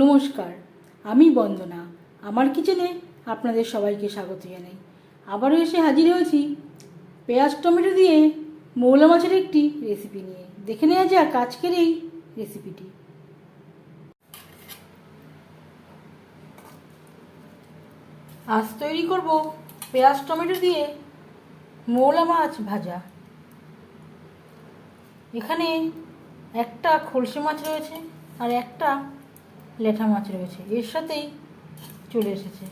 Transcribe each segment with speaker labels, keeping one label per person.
Speaker 1: নমস্কার, আমি বন্দনা। আমার কিচেনে আপনাদের সবাইকে স্বাগত জানাই। আবারও এসে হাজির হয়েছি পেঁয়াজ টমেটো দিয়ে মৌলা মাছের একটি রেসিপি নিয়ে। দেখে নেওয়া যাক আজকের এই রেসিপিটি আজ তৈরি করব পেঁয়াজ টমেটো দিয়ে মৌলা মাছ ভাজা। এখানে একটা খলসে মাছ রয়েছে আর একটা লেঠা মাছ রয়েছে। এর সাথেই চলে এসেছে।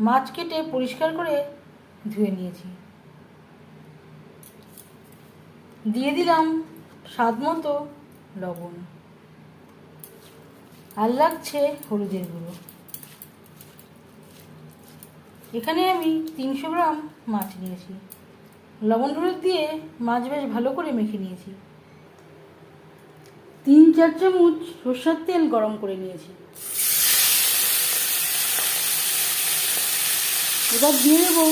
Speaker 1: মাছ কেটে পরিষ্কার করে ধুয়ে নিয়েছি। দিয়ে দিলাম স্বাদ মতো লবণ। আর লাগছে হলুদের গুঁড়ো। এখানে আমি তিনশো গ্রাম মাছ নিয়েছি। লবণ হলুদ দিয়ে মাছ বেশ ভালো করে মেখে নিয়েছি। তিন চার চামচ সর্ষার তেল গরম করে নিয়েছি। এবার দিয়ে দেবো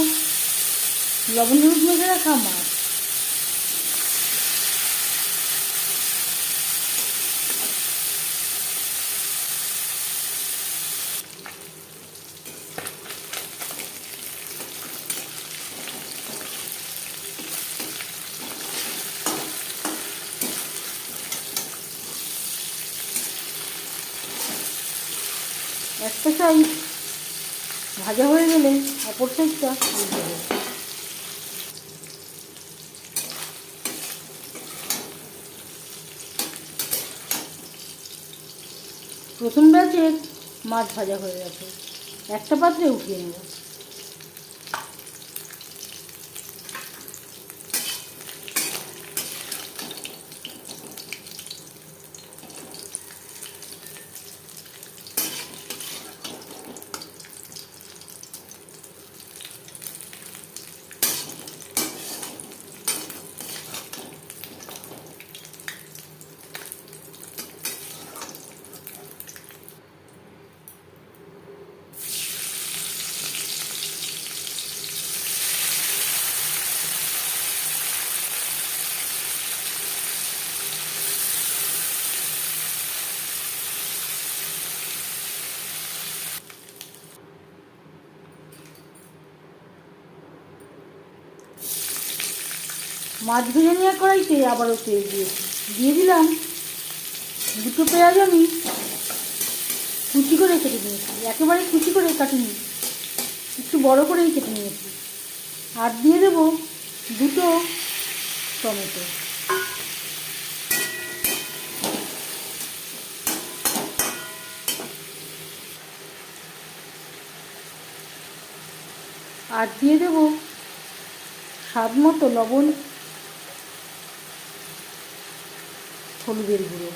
Speaker 1: লবণ হলুদ মেখে রাখা মাছ। একটা সাইড ভাজা হয়ে গেলে অপর দেবো। প্রথম ব্যাচের মাছ ভাজা হয়ে গেছে। একটা পাত্রে উঠিয়ে নেব। মাছ ভেজে নেওয়া কড়াইতে আবারও তেল দিয়েছি দিয়ে দিলাম দুটো পেঁয়াজ আমি কুচি করে কেটে নিয়েছি। একেবারে কুচি করে কাটিনি, একটু বড় করেই কেটে নিয়েছি। আর দিয়ে দেব দুটো টমেটো। আর দিয়ে দেব স্বাদ মতো লবণ হলুদের গুঁড়ো।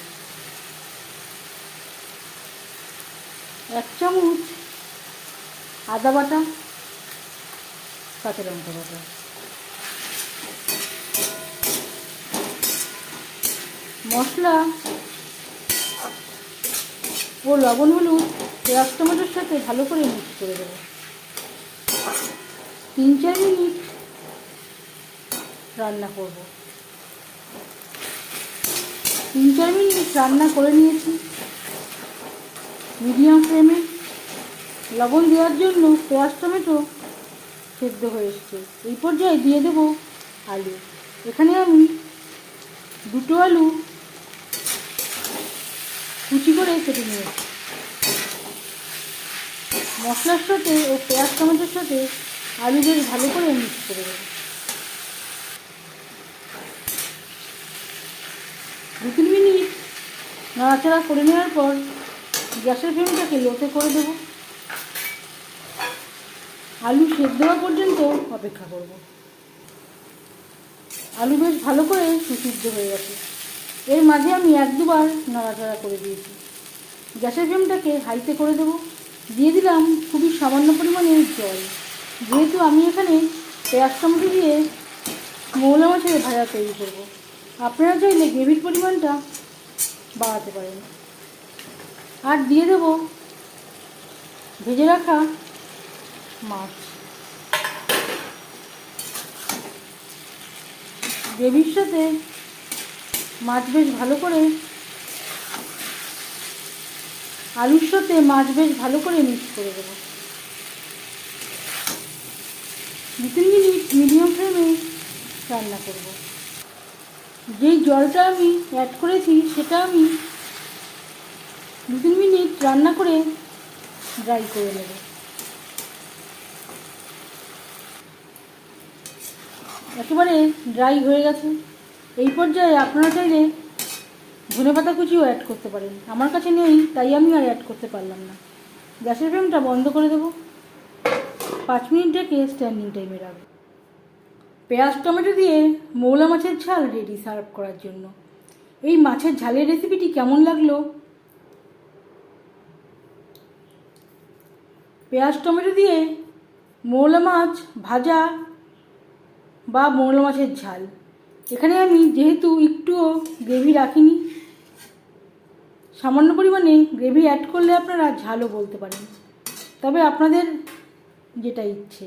Speaker 1: এক চামচ আদা বাটা, কাঁচা লঙ্কা বাটা। মশলা ও লবণ, হলুদ পেঁয়াজ টমেটোর সাথে ভালো করে মিক্স করে দেবো। তিন চার মিনিট রান্না করব। তিন চার মিনিট রান্না করে নিয়েছি। মিডিয়াম ফ্লেমে লবণ দেওয়ার জন্য পেঁয়াজ, টমেটো সেদ্ধ হয়ে এসছে। এই পর্যায়ে দিয়ে দেব আলু। এখানে আমি দুটো আলু কুচি করে কেটে নিয়েছি। মশলার সাথে ও পেঁয়াজ, টমেটোর সাথে আলু বেশ ভালো করে মিক্স করে দেবো দু তিন মিনিট নাড়াচাড়া করে নেওয়ার পর গ্যাসের ফ্লেমটাকে লোতে করে দেব। আলু সেদ্ধ হওয়া পর্যন্ত অপেক্ষা করব। আলু বেশ ভালো করে সুসিদ্ধ হয়ে গেছে। এর মাঝে আমি এক দুবার নাড়াচাড়া করে দিয়েছি। গ্যাসের ফ্লেমটাকে হাইতে করে দেব। দিয়ে দিলাম খুবই সামান্য পরিমাণে জল। যেহেতু আমি এখানে পেঁয়াজ টমেটো দিয়ে মৌলা মাছের ভাজা তৈরি করব। আপনারা চাইলে গ্রেভির পরিমাণটা বাড়াতে পারেন। আর দিয়ে দেব ভেজে রাখা মাছ। গ্রেভির সাথে মাছ বেশ ভালো করে, আলুর সাথে মাছ বেশ ভালো করে মিক্স করে দেবো। দু তিন মিনিট মিডিয়াম ফ্লেমে রান্না করব। যেই জলটা আমি অ্যাড করেছি, সেটা আমি দু তিন মিনিট রান্না করে ড্রাই করে নেব। একেবারে ড্রাই হয়ে গেছে। এই পর্যায়ে আপনারা চাইলে ধনে পাতা কুচিও অ্যাড করতে পারেন। আমার কাছে নেই, তাই আমি আর অ্যাড করতে পারলাম না। গ্যাসের ফ্লেমটা বন্ধ করে দেবো। পাঁচ মিনিট ঢেকে স্ট্যান্ডিং টাইমে রাখব। পেঁয়াজ, টমেটো দিয়ে মৌলা মাছের ঝাল রেডি সার্ভ করার জন্য। এই মাছের ঝালের রেসিপিটি কেমন লাগল? পেঁয়াজ, টমেটো দিয়ে মৌলা মাছ ভাজা বা মৌলা মাছের ঝাল। এখানে আমি যেহেতু একটুও গ্রেভি রাখিনি, সামান্য পরিমাণে গ্রেভি অ্যাড করলে আপনারা ঝালও বলতে পারেন। তবে আপনাদের যেটা ইচ্ছে।